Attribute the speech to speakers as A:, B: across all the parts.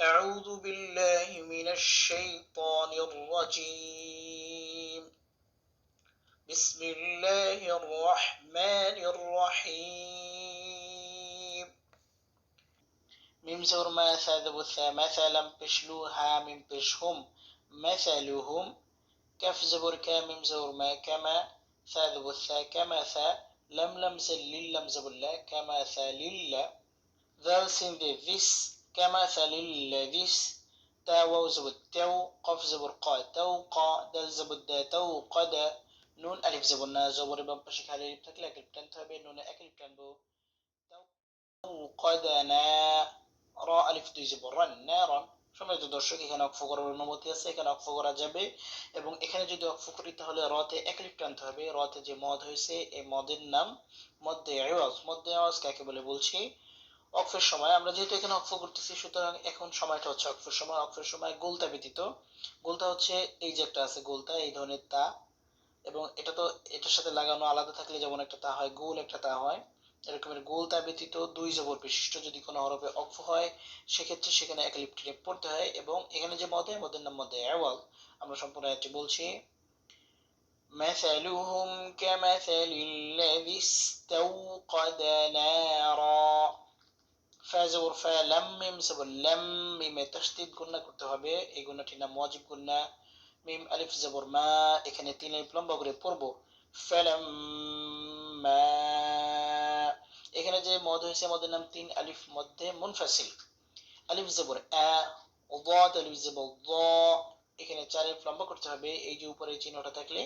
A: أعوذ بالله من الشيطان الرجيم. بسم الله الرحمن الرحيم. ميم زور ما ثاذب مثلا بشلوها من بشهم مثلهم كف زبر كامم زور ما كما ثاذب الثا كما ثا لم لم زل لم زبر لا كما ثا للا ذال سين ذي كما ثلل ذيس تا واو زبر تو قف زبر قا تو قا دال زبر دا تو قد নুন আলিফ জবর না জবরের বাম পাশে খালি আলিফ থাকলে এক আলিফ টানতে হবে নুনে এক আলিফ টানবো قدنا র আলিফ দুই জবর রান না রান সম্মানিত দর্শক এখানে অক্ষ করার অনুমতি আছে এখানে অক্ষ করা যাবে এবং এখানে যদি অক্ষ করি তাহলে রতে এক লিফ টানতে হবে রতে যে মদ হয়েছে এই মদের নাম মধ্যে আওয়াজ মধ্যে আওয়াজ কাকে বলে বলছি অক্ফের সময় আমরা যেহেতু এখানে অক্ফ করতেছি সুতরাং এখন সময়টা হচ্ছে অক্ফের সময় অক্ফের সময় গোলতা ব্যতীত গোলতা হচ্ছে এই যে একটা আছে গোলতা এই ধরনের তা এবং এটা তো এটার সাথে লাগানো আলাদা থাকলে যেমন একটা তা হয় গোল একটা তা হয় এরকমের গোল তা ব্যতীত দুই জবর বিশিষ্ট যদি কোনো হরফে অক্ফ হয় সেক্ষেত্রে সেখানে এক লিপ টেনে পড়তে হয় এবং এখানে যে মদে মদের নাম মদে অ্যাওয়াল আমরা সম্পূর্ণ একটি বলছি مثلهم كمثل الذي استوقد نارا ফ্যা জবর ফ্যা ল্যাম জবর ল্যাম মিমে তসদিদ গুন্না করতে হবে। এই গুন্নাটির না ওয়াজিব গুন্না মিম আলিফ জবর মা, এখানে তিন আলিফ লম্বা করে পড়ব। ফ্যালাম মা এখানে যে মদ হয়েছে, মদের নাম তিন আলিফ, মধ্যে মুনফাসিল। আলিফ জবর আ, ওয়াদ, আলিফ জবর ওয়া এখানে চার আলিফ লম্বা করতে হবে। এই যে উপরে চিহ্নটা থাকলে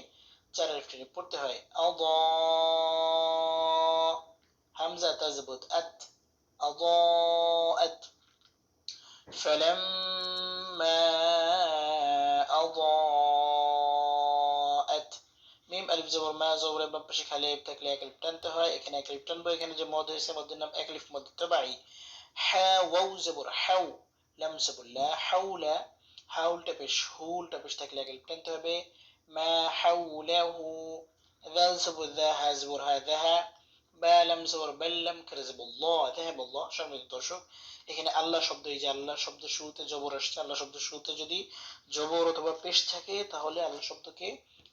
A: চার আলিফ টেনে পড়তে হয়। আদ হামজা, তাজবুত, আত। أضاءت فلما أضاءت মিম আলিফ জবর মা জবরের বাম পাশে খালি আলিফ থাকলে এক আলিফ টানতে হয় এখানে এক আলিফ টানবো এখানে যে মদ হয়েছে মদের নাম এক আলিফ মদ তবাই হা ওয়াউ জবর হাউ লাম জবর লা হাউলা হাউলটা পেশ হুলটা পেশ থাকলে এক আলিফ টানতে হবে মা হাউলাহু ذال زبر ذا ها زبر ها ذا বালাম জবর বাল্লাম কারাজাবুল্লাহ যাহাবুল্লাহ সম্মানিত দর্শক এখানে আল্লাহ শব্দ এই যে আল্লাহ শব্দ শুরুতে জবর আসছে আল্লাহ শব্দ শুরুতে যদি জবর অথবা পেশ থাকে তাহলে আল্লাহ শব্দকে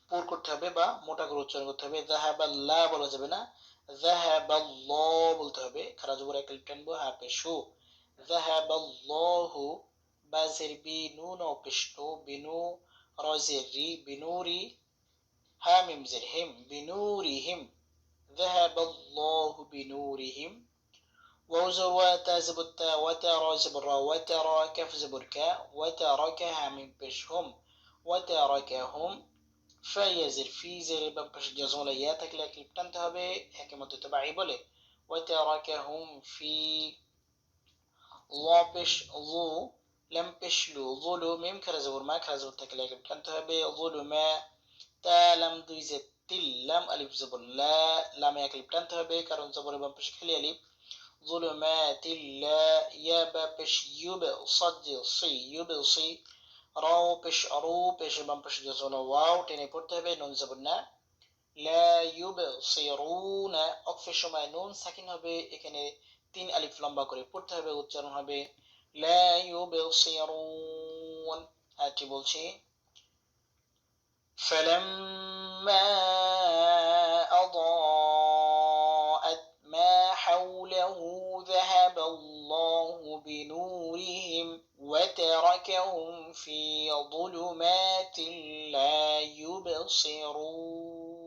A: পুর করতে হবে বা মোটা করে উচ্চারণ করতে হবে জাহাবাল্লাহ বলা যাবে না জাহাবাল্লাহ বলতে হবে খারা জবর এক লিপ টানবো হা পেশু জাহাবাল্লাহু বাজের বি নুন ও পেশনু বিনু রজের রি বিনুরি হা মিমজের হিম বিনুরিহিম ذهب الله بنورهم ووزر وتزب التا وترى زبر وترى كف زبركا وتركها من بشهم وتركهم فيزر في زر بمبش جزولياتك لكن بتنتهى به حكمة تبعي بله وتركهم في الله بش ظو لم بشلو ظلم كرزور ما كرزور تكلاك بتنتهى به ظلما تا لم دويزت তিল্লাম আলিফ জবর লা লামে এক আলিফ টানতে হবে কারণ জবরের বাম পাশে খালি আলিফ ظلمات لا يا با পেশ ইউবে صد সি ইউবে সি রাও পেশ আরু পেশ বাম পাশে জজল ওয়াও টেনে পড়তে হবে নুন জবর না লা ইউবসিরুনা অকফের সময় নুন সাকিন হবে এখানে তিন আলিফ লম্বা করে পড়তে হবে উচ্চারণ হবে লা ইউবসিরুন আরেকটি বলছি فلما أضاءت ما حوله ذهب الله بنورهم وتركهم في ظلمات لا يبصرون.